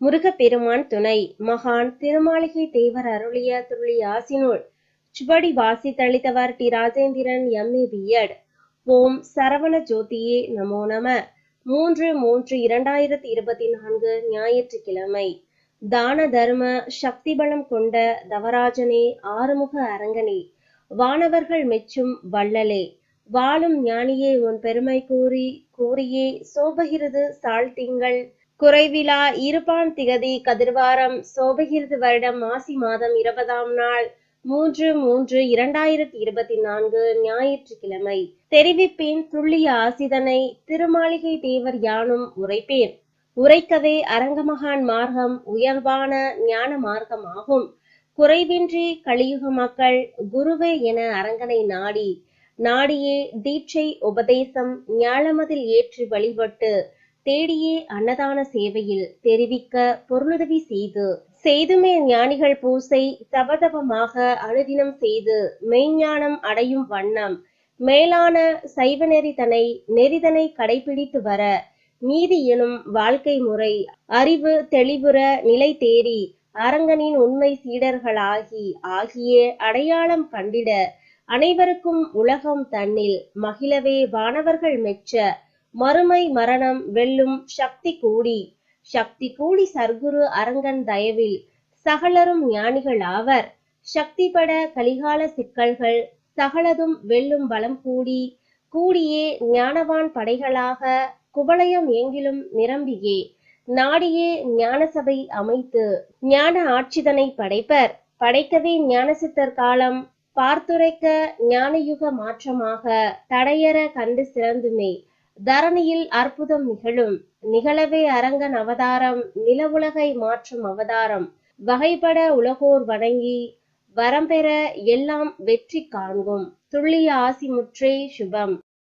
முருகப்பெருமான் துணை. மகான் திருமாளிகை தேவர் அருளிய துள்ளி ஆசினுள். சுபடி வாசித்தளித்தவர் டி ராஜேந்திரன் எம்ஏ பிஎட் ஓம் சரவண ஜோதியே நமோ நம. மூன்று மூன்று இரண்டாயிரத்தி இருபத்தி நான்கு ஞாயிற்றுக்கிழமை. தான தர்ம சக்தி பலம் கொண்ட தவராஜனே ஆறுமுக அரங்கனே. வானவர்கள் மெச்சும் வள்ளலே. வாழும் ஞானியே உன் பெருமை கூறி கூறியே சோபகிறது சாழ்த்திங்கள் குறைவிலா இருபான் திகதி கதிர்வாரம் சோபகிருது வருடம் மாசி மாதம் இருபதாம் நாள். மூன்று மூன்று இரண்டாயிரத்தி இருபத்தி நான்கு ஞாயிற்றுக்கிழமை. தெரிவிப்பின் துள்ளிய ஆசிதனை திருமாளிகை தேவர் யானும் உரைப்பேன். உரைக்கவே அரங்கமகான் மார்க்கம் உயர்வான ஞான மார்க்கம் ஆகும் குறைவின்றி கலியுக மக்கள் குருவே என அரங்கனை நாடி நாடியே தீட்சை உபதேசம் ஞாழமதில் ஏற்றி வழிபட்டு தேடியே அன்னதான சேவையில் தெரிவிக்க பொருளுதவி செய்து செய்துமே ஞானிகள் பூசை தபதபமாக அனுதினம் செய்து மெய்ஞானம் அடையும் வண்ணம் மேலான சைவ நெறிதனை நெறிதனை கடைபிடித்து வர நீதி எனும் வாழ்க்கை முறை அறிவு தெளிவுற நிலை தேறி அரங்கனின் உண்மை சீடர்களாகி ஆகிய அடையாளம் கண்டிட அனைவருக்கும் உலகம் தன்னில் மகிழவே வானவர்கள் மெச்ச மறுமை மரணம் வெல்லும் சக்தி கூடி. சக்தி கூடி சர்க்குரு அரங்கன் தயவில் சகலரும் ஞானிகள் ஆவர். சக்தி பட கலிகால சிக்கல்கள் சகலதும் வெல்லும் பலம் கூடி. கூடியே ஞானவான் படைகளாக குவளையம் எங்கிலும் நிரம்பியே. நாடியே ஞான சபை அமைத்து ஞான ஆட்சிதனை படைப்பர். படைக்கவே ஞானசித்தர் காலம் பார்த்துரைக்க ஞானயுக மாற்றமாக தடையற கண்டு சிறந்துமே. தரணியில் அற்புதம் நிகழும். நிகழவே அரங்கன் அவதாரம் நிலவுலகை மாற்றும் அவதாரம். வகைப்பட உலகோர் வணங்கி வரம்பெற எல்லாம் வெற்றி காண்கும். துள்ளிய ஆசி முற்றே சுபம்.